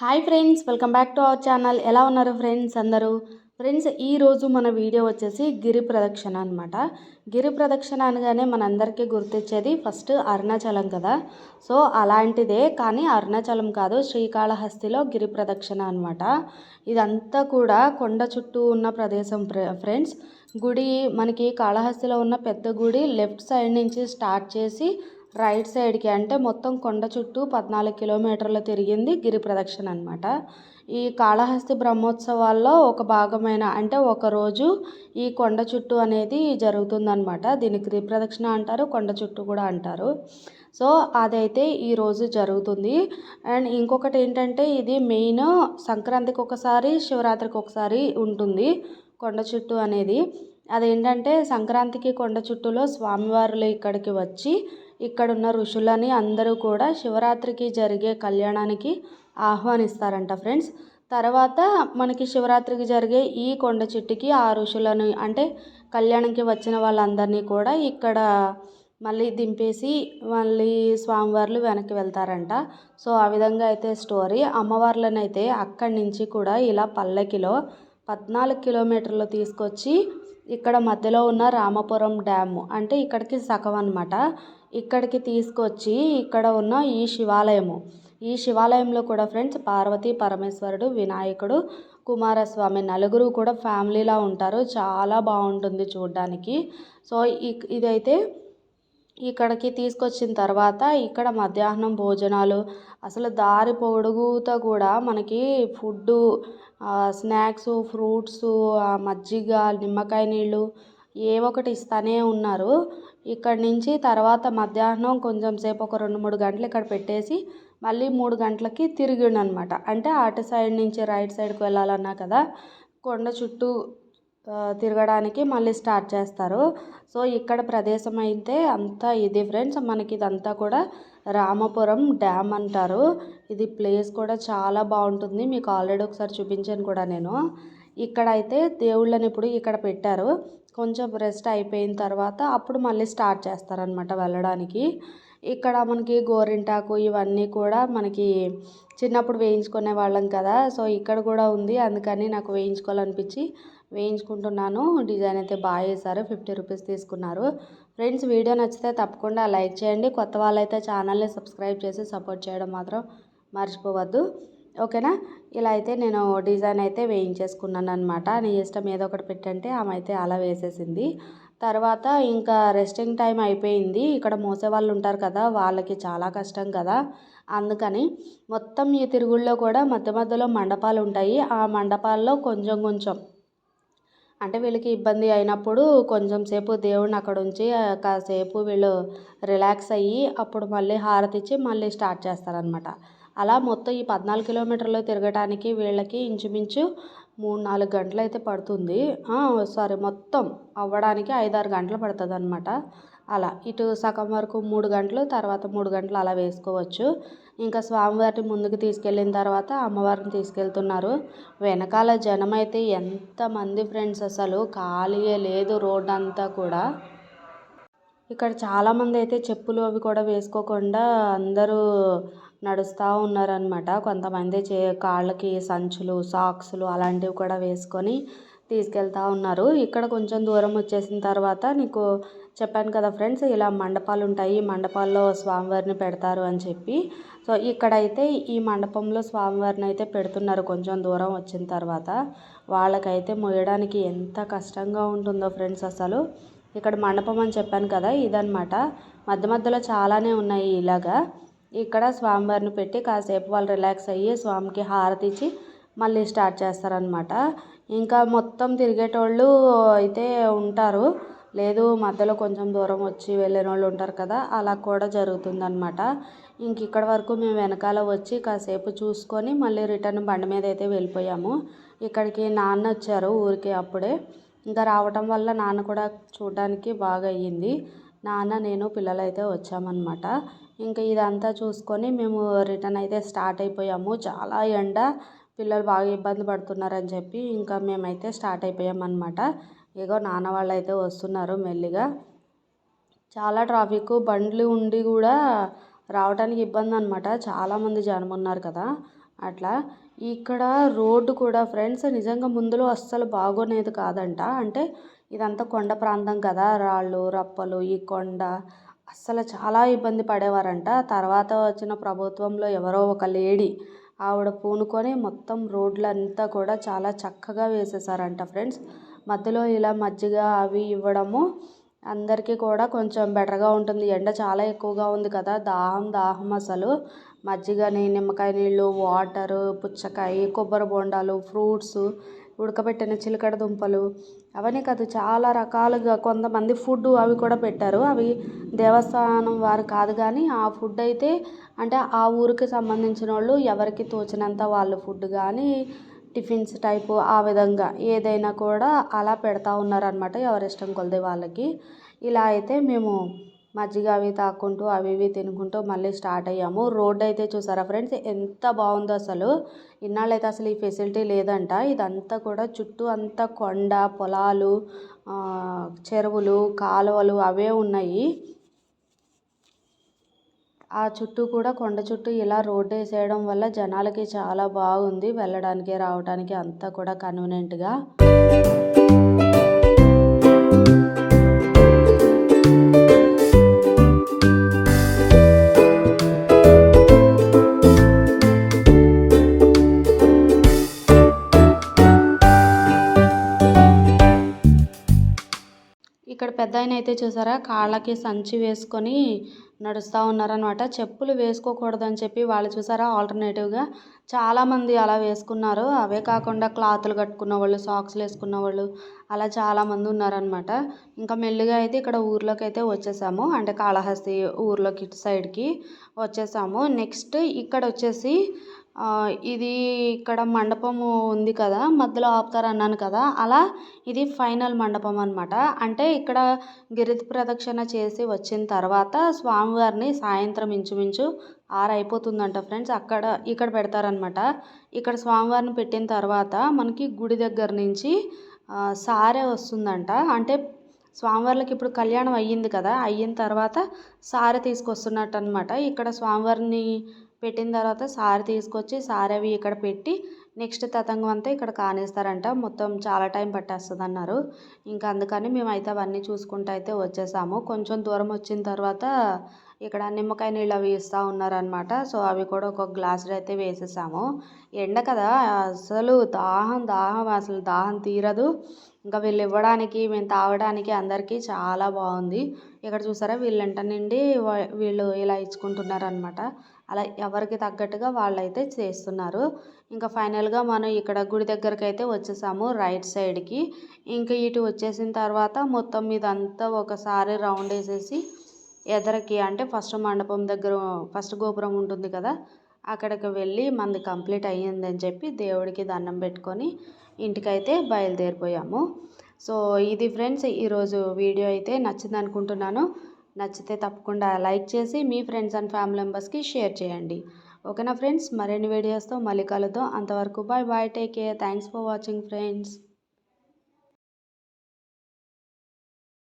Hi friends welcome back to our channel. ఎలా ఉన్నారు friends అందరూ? ఫ్రెండ్స్ ఈరోజు మన వీడియో వచ్చేసి గిరి ప్రదక్షిణ అనమాట గిరి ప్రదక్షిణ అనగానే మనందరికీ గుర్తొచ్చేది ఫస్ట్ అరుణాచలం కదా. సో అలాంటిదే కానీ అరుణాచలం కాదు శ్రీకాళహస్తిలో గిరి ప్రదక్షిణ అనమాట ఇదంతా కూడా కొండ చుట్టూ ఉన్న ప్రదేశం ఫ్రెండ్స్. గుడి మనకి కాళహస్తిలో ఉన్న పెద్ద గుడి లెఫ్ట్ సైడ్ నుంచి స్టార్ట్ చేసి రైట్ సైడ్కి అంటే మొత్తం కొండ చుట్టూ పద్నాలుగు కిలోమీటర్లు తిరిగింది గిరి ప్రదక్షిణ అనమాట ఈ కాళహస్తి బ్రహ్మోత్సవాల్లో ఒక భాగమైన అంటే ఒకరోజు ఈ కొండ చుట్టూ అనేది జరుగుతుందనమాట దీన్ని గిరి ప్రదక్షిణ అంటారు కొండ చుట్టూ కూడా అంటారు. సో అదైతే ఈరోజు జరుగుతుంది. అండ్ ఇంకొకటి ఏంటంటే ఇది మెయిన్ సంక్రాంతికి ఒకసారి శివరాత్రికి ఒకసారి ఉంటుంది కొండ చుట్టూ అనేది. అదేంటంటే సంక్రాంతికి కొండ చుట్టూలో స్వామివారులు ఇక్కడికి వచ్చి ఇక్కడున్న ఋషులని అందరూ కూడా శివరాత్రికి జరిగే కళ్యాణానికి ఆహ్వానిస్తారంట ఫ్రెండ్స్. తర్వాత మనకి శివరాత్రికి జరిగే ఈ కొండ చెట్టుకి ఆ ఋషులను అంటే కళ్యాణంకి వచ్చిన వాళ్ళందరినీ కూడా ఇక్కడ మళ్ళీ దింపేసి మళ్ళీ స్వామివార్లు వెనక్కి వెళ్తారంట. సో ఆ విధంగా అయితే స్టోరీ. అమ్మవార్లనైతే అక్కడి నుంచి కూడా ఇలా పల్లకిలో పద్నాలుగు కిలోమీటర్లు తీసుకొచ్చి ఇక్కడ మధ్యలో ఉన్న రామపురం డ్యాము అంటే ఇక్కడికి సగం అనమాట ఇక్కడికి తీసుకొచ్చి ఇక్కడ ఉన్న ఈ శివాలయము. ఈ శివాలయంలో కూడా ఫ్రెండ్స్ పార్వతీ పరమేశ్వరుడు వినాయకుడు కుమారస్వామి నలుగురు కూడా ఫ్యామిలీలా ఉంటారు. చాలా బాగుంటుంది చూడడానికి. సో ఇదైతే ఇక్కడికి తీసుకొచ్చిన తర్వాత ఇక్కడ మధ్యాహ్నం భోజనాలు అసలు దారి పొడుగుతా కూడా మనకి ఫుడ్డు స్నాక్స్ ఫ్రూట్స్ మజ్జిగ నిమ్మకాయ నీళ్ళు ఏవో ఒకటి ఇస్తానే ఉన్నారు. ఇక్కడ నుంచి తర్వాత మధ్యాహ్నం కొంచెం సేపు ఒక రెండు మూడు గంటలు ఇక్కడ పెట్టేసి మళ్ళీ మూడు గంటలకి తిరిగిండనమాట. అంటే అటు సైడ్ నుంచి రైట్ సైడ్కి వెళ్ళాలన్నా కదా కొండ చుట్టూ తిరగడానికి మళ్ళీ స్టార్ట్ చేస్తారు. సో ఇక్కడ ప్రదేశం అయితే అంతా ఇది ఫ్రెండ్స్. మనకి ఇదంతా కూడా రామపురం డ్యామ్ అంటారు. ఇది ప్లేస్ కూడా చాలా బాగుంటుంది. మీకు ఆల్రెడీ ఒకసారి చూపించాను కూడా నేను. ఇక్కడ అయితే దేవుళ్ళని ఇప్పుడు ఇక్కడ పెట్టారు. కొంచెం రెస్ట్ అయిపోయిన తర్వాత అప్పుడు మళ్ళీ స్టార్ట్ చేస్తారనమాట వెళ్ళడానికి. ఇక్కడ మనకి గోరింటాకు ఇవన్నీ కూడా మనకి చిన్నప్పుడు వేయించుకునే వాళ్ళం కదా. సో ఇక్కడ కూడా ఉంది. అందుకని నాకు వేయించుకోవాలనిపించి వేయించుకుంటున్నాను. డిజైన్ అయితే బాగా వేశారు ఫిఫ్టీ రూపీస్ తీసుకున్నారు. ఫ్రెండ్స్ వీడియో నచ్చితే తప్పకుండా లైక్ చేయండి. కొత్త వాళ్ళైతే ఛానల్ని సబ్స్క్రైబ్ చేసి సపోర్ట్ చేయడం మాత్రం మర్చిపోవద్దు. ఓకేనా? ఇలా అయితే నేను డిజైన్ అయితే వేయించేసుకున్నాను అనమాట నీ ఇష్టం ఏదో ఒకటి పెట్టంటే ఆమె అయితే అలా వేసేసింది. తర్వాత ఇంకా రెస్టింగ్ టైం అయిపోయింది. ఇక్కడ మోసే వాళ్ళు ఉంటారు కదా వాళ్ళకి చాలా కష్టం కదా. అందుకని మొత్తం ఈ తిరుగుళ్ళో కూడా మధ్య మధ్యలో మండపాలు ఉంటాయి. ఆ మండపాల్లో కొంచెం కొంచెం అంటే వీళ్ళకి ఇబ్బంది అయినప్పుడు కొంచెం సేపు దేవుడిని అక్కడ ఉంచి కాసేపు వీళ్ళు రిలాక్స్ అయ్యి అప్పుడు మళ్ళీ హారతి ఇచ్చి మళ్ళీ స్టార్ట్ చేస్తారనమాట అలా మొత్తం ఈ పద్నాలుగు కిలోమీటర్లు తిరగటానికి వీళ్ళకి ఇంచుమించు మూడు నాలుగు గంటలు అయితే పడుతుంది సారీ మొత్తం అవ్వడానికి ఐదారు గంటలు పడుతుంది అనమాట అలా ఇటు సగం వరకు మూడు గంటలు తర్వాత మూడు గంటలు అలా వేసుకోవచ్చు. ఇంకా స్వామివారిని ముందుకు తీసుకెళ్ళిన తర్వాత అమ్మవారిని తీసుకెళ్తున్నారు. వెనకాల జనం అయితే ఎంతమంది ఫ్రెండ్స్ అసలు? ఖాళీయే లేదు రోడ్ అంతా కూడా. ఇక్కడ చాలామంది అయితే చెప్పులు అవి కూడా వేసుకోకుండా అందరూ నడుస్తూ ఉన్నారనమాట కొంతమంది చే కాళ్ళకి సంచులు సాక్స్లు అలాంటివి కూడా వేసుకొని తీసుకెళ్తా ఉన్నారు. ఇక్కడ కొంచెం దూరం వచ్చేసిన తర్వాత నీకు చెప్పాను కదా ఫ్రెండ్స్ ఇలా మండపాలు ఉంటాయి మండపాల్లో స్వామివారిని పెడతారు అని చెప్పి. సో ఇక్కడైతే ఈ మండపంలో స్వామివారిని అయితే పెడుతున్నారు కొంచెం దూరం వచ్చిన తర్వాత. వాళ్ళకైతే మొయ్యడానికి ఎంత కష్టంగా ఉంటుందో ఫ్రెండ్స్ అసలు. ఇక్కడ మండపం అని చెప్పాను కదా ఇదనమాట మధ్య మధ్యలో చాలానే ఉన్నాయి ఇలాగా. ఇక్కడ స్వామివారిని పెట్టి కాసేపు వాళ్ళు రిలాక్స్ అయ్యి స్వామికి హారతి ఇచ్చి మళ్ళీ స్టార్ట్ చేస్తారనమాట ఇంకా మొత్తం తిరిగేటోళ్ళు అయితే ఉంటారు. లేదు మధ్యలో కొంచెం దూరం వచ్చి వెళ్ళిన వాళ్ళు ఉంటారు కదా అలా కూడా జరుగుతుందనమాట ఇంక ఇక్కడ వరకు మేము వెనకాల వచ్చి కాసేపు చూసుకొని మళ్ళీ రిటర్న్ బండి మీద అయితే వెళ్ళిపోయాము. ఇక్కడికి నాన్న వచ్చారు ఊరికి అప్పుడే. ఇంకా రావటం వల్ల నాన్న కూడా చూడడానికి బాగా అయ్యింది. నాన్న నేను పిల్లలు అయితే వచ్చామన్నమాట. ఇంకా ఇదంతా చూసుకొని మేము రిటర్న్ అయితే స్టార్ట్ అయిపోయాము. చాలా ఎండ పిల్లలు బాగా ఇబ్బంది పడుతున్నారని చెప్పి ఇంకా మేమైతే స్టార్ట్ అయిపోయామన్నమాట. ఏగో నాన్న వాళ్ళు అయితే వస్తున్నారు మెల్లిగా. చాలా ట్రాఫిక్ బండ్లు ఉండి కూడా రావడానికి ఇబ్బంది అనమాట చాలామంది జనం ఉన్నారు కదా అట్లా. ఇక్కడ రోడ్డు కూడా ఫ్రెండ్స్ నిజంగా ముందులో అస్సలు బాగోనేది కాదంట. అంటే ఇదంతా కొండ ప్రాంతం కదా రాళ్ళు రప్పలు ఈ కొండ. అస్సలు చాలా ఇబ్బంది పడేవారంట. తర్వాత వచ్చిన ప్రభుత్వంలో ఎవరో ఒక లేడీ ఆవిడ పూనుకొని మొత్తం రోడ్లంతా కూడా చాలా చక్కగా వేసేసారంట ఫ్రెండ్స్. మధ్యలో ఇలా మజ్జిగ అవి ఇవ్వడము అందరికీ కూడా కొంచెం బెటర్గా ఉంటుంది. ఎండ చాలా ఎక్కువగా ఉంది కదా దాహం దాహం అసలు. మజ్జిగని నిమ్మకాయ నీళ్ళు వాటరు పుచ్చకాయ కొబ్బరి బొండాలు ఫ్రూట్స్ ఉడకబెట్టిన చిలకడ దుంపలు అవన్నీ కాదు చాలా రకాలుగా కొంతమంది ఫుడ్ అవి కూడా పెట్టారు. అవి దేవస్థానం వారు కాదు కానీ ఆ ఫుడ్ అయితే అంటే ఆ ఊరికి సంబంధించిన వాళ్ళు ఎవరికి తోచినంత వాళ్ళు ఫుడ్ కానీ టిఫిన్స్ టైపు ఆ విధంగా ఏదైనా కూడా అలా పెడతా ఉన్నారనమాట ఎవరి ఇష్టం కొలది వాళ్ళకి. ఇలా అయితే మేము మజ్జిగ అవి తాక్కుంటూ అవి ఇవి తినుకుంటూ మళ్ళీ స్టార్ట్ అయ్యాము. రోడ్ అయితే చూసారా ఫ్రెండ్స్? ఎంత బాగుందో అసలు. ఇన్నాళ్ళు అయితే అసలు ఈ ఫెసిలిటీ లేదంట. ఇదంతా కూడా చుట్టూ అంతా కొండ పొలాలు చెరువులు కాలువలు అవే ఉన్నాయి. ఆ చుట్టూ కూడా కొండ చుట్టూ ఇలా రోడ్డు వేసేయడం వల్ల జనాలకి చాలా బాగుంది. వెళ్ళడానికి రావడానికి అంతా కూడా కన్వీనెంట్గా ఇక్కడ ఆయన అయితే చూసారా? కాళ్ళకి సంచి వేసుకొని నడుస్తూ ఉన్నారనమాట చెప్పులు వేసుకోకూడదని చెప్పి వాళ్ళు చూసారా ఆల్టర్నేటివ్గా? చాలామంది అలా వేసుకున్నారు. అవే కాకుండా క్లాతులు కట్టుకున్న వాళ్ళు సాక్స్లు వేసుకున్న వాళ్ళు అలా చాలామంది ఉన్నారనమాట ఇంకా మెల్లిగా అయితే ఇక్కడ ఊర్లోకి అయితే వచ్చేసాము. అంటే కాళహస్తి ఊర్లోకి ఇటు సైడ్కి వచ్చేసాము. నెక్స్ట్ ఇక్కడ వచ్చేసి ఇది ఇక్కడ మండపము ఉంది కదా మధ్యలో ఆపుతారు అన్నాను కదా అలా ఇది ఫైనల్ మండపం అనమాట అంటే ఇక్కడ గిరి ప్రదక్షిణ చేసి వచ్చిన తర్వాత స్వామివారిని సాయంత్రం ఇంచుమించు ఆరు అయిపోతుందంట ఫ్రెండ్స్ అక్కడ ఇక్కడ పెడతారనమాట ఇక్కడ స్వామివారిని పెట్టిన తర్వాత మనకి గుడి దగ్గర నుంచి సారే వస్తుందంట. అంటే స్వామివార్లకి ఇప్పుడు కళ్యాణం అయ్యింది కదా అయిన తర్వాత సారె తీసుకొస్తున్నట్టు అనమాట ఇక్కడ స్వామివారిని పెట్టిన తర్వాత సారి తీసుకొచ్చి సారి అవి ఇక్కడ పెట్టి నెక్స్ట్ తతంగం అంతా ఇక్కడ కానిస్తారంట. మొత్తం చాలా టైం పట్టేస్తుంది అన్నారు ఇంకా అందుకని మేమైతే అవన్నీ చూసుకుంటూ అయితే వచ్చేసాము. కొంచెం దూరం వచ్చిన తర్వాత ఇక్కడ నిమ్మకాయ నీళ్ళు అవి ఇస్తూ ఉన్నారనమాట సో అవి కూడా ఒక గ్లాసులు అయితే వేసేసాము. ఎండ కదా అసలు దాహం దాహం అసలు దాహం తీరదు. ఇంకా వీళ్ళు ఇవ్వడానికి మేము తాగడానికి అందరికీ చాలా బాగుంది. ఇక్కడ చూసారా వీళ్ళంట నుండి వీళ్ళు ఇలా ఇచ్చుకుంటున్నారు అనమాట అలా ఎవరికి తగ్గట్టుగా వాళ్ళైతే చేస్తున్నారు. ఇంకా ఫైనల్గా మనం ఇక్కడ గుడి దగ్గరికి అయితే వచ్చేసాము రైట్ సైడ్కి. ఇంకా ఇటు వచ్చేసిన తర్వాత మొత్తం మీద అంతా ఒకసారి రౌండ్ వేసేసి ఎదరకి అంటే ఫస్ట్ మండపం దగ్గర ఫస్ట్ గోపురం ఉంటుంది కదా అక్కడికి వెళ్ళి మంది కంప్లీట్ అయ్యిందని చెప్పి దేవుడికి దండం పెట్టుకొని ఇంటికైతే బయలుదేరిపోయాము. సో ఇది ఫ్రెండ్స్ ఈరోజు వీడియో అయితే నచ్చింది అనుకుంటున్నాను నచ్చితే తప్పకుండా లైక్ చేసి మీ ఫ్రెండ్స్ అండ్ ఫ్యామిలీ మెంబర్స్కి షేర్ చేయండి. ఓకేనా ఫ్రెండ్స్? మరిన్ని వీడియోస్తో మళ్ళీ కలుద్దాం. అంతవరకు bye bye take care. Thanks for watching friends.